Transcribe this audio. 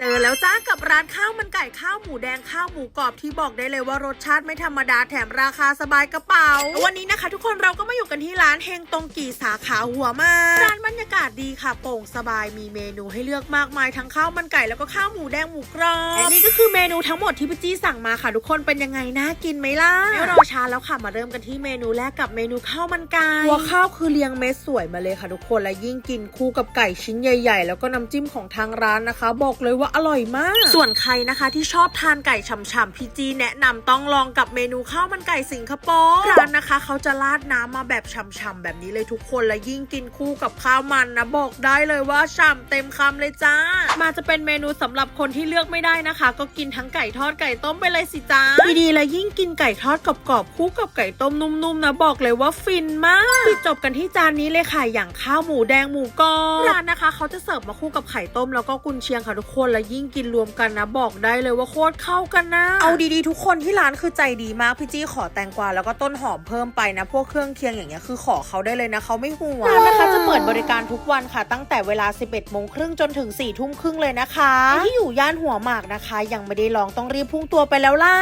Te เจอแล้วจ้ากับร้านข้าวมันไก่ข้าวหมูแดงข้าวหมูกรอบที่บอกได้เลยว่ารสชาติไม่ธรรมดาแถมราคาสบายกระเป๋า วันนี้นะคะ ทุกคนเราก็มาอยู่กันที่ร้านเฮงตงกี่สาขาหัวมากร้านบรรยากาศดีค่ะโปร่งสบายมีเมนูให้เลือกมากมายทั้งข้าวมันไก่แล้วก็ข้าวหมูแดงหมูกรอบและนี่ก็คือเมนูทั้งหมดที่พี่จี้สั่งมาค่ะ ทุกคนเป็นยังไงน่ากินไหมล่ะไม่รอช้าแล้วค่ะมาเริ่มกันที่เมนูแรกกับเมนูข้าวมันไก่หัวข้าวคือเรียงเม็ดสวยมาเลยค่ะ ทุกคนและยิ่งกินคู่กับไก่ชิ้นใหญ่ ๆ แล้วก็น้ำจิ้มของทางร้านนะคะ บอกเลยว่าอร่อยมาก ส่วนใครนะคะที่ชอบทานไก่ฉ่ำๆพี่จีแนะนำต้องลองกับเมนูข้าวมันไก่สิงคโปร์ร้านนะคะ เขาจะราดน้ำมาแบบฉ่ำๆแบบนี้เลยทุกคนและยิ่งกินคู่กับข้าวมันนะบอกได้เลยว่าฉ่ำเต็มคำเลยจ้า มาจะเป็นเมนูสำหรับคนที่เลือกไม่ได้นะคะ ก็กินทั้งไก่ทอดไก่ต้มไปเลยสิจ้าดีๆและยิ่งกินไก่ทอดกรอบๆคู่กับไก่ต้มนุ่มๆนะบอกเลยว่าฟินมากปิดจบกันที่จานนี้เลยค่ะอย่างข้าวหมูแดงหมูกรอบร้านนะคะ เขาจะเสิร์ฟมาคู่กับไข่ต้มแล้วก็กุนเชียงค่ะทุกคนและยิ่งกินรวมกันนะ บอกได้เลยว่าโคตรเข้ากันนะ เอาดีๆ ทุกคนที่ร้านคือใจดีมากพี่จี้ขอแตงกวาแล้วก็ต้นหอมเพิ่มไปนะ พวกเครื่องเคียงอย่างเงี้ยคือขอเขาได้เลยนะเขาไม่ห่วงร้านนะคะจะเปิดบริการทุกวันค่ะ ตั้งแต่เวลา 11โมงครึ่งจนถึง4ทุ่มครึ่งเลยนะคะที่อยู่ย่านหัวหมากนะคะ ยังไม่ได้ลองต้องรีบพุ่งตัวไปแล้วล่ะ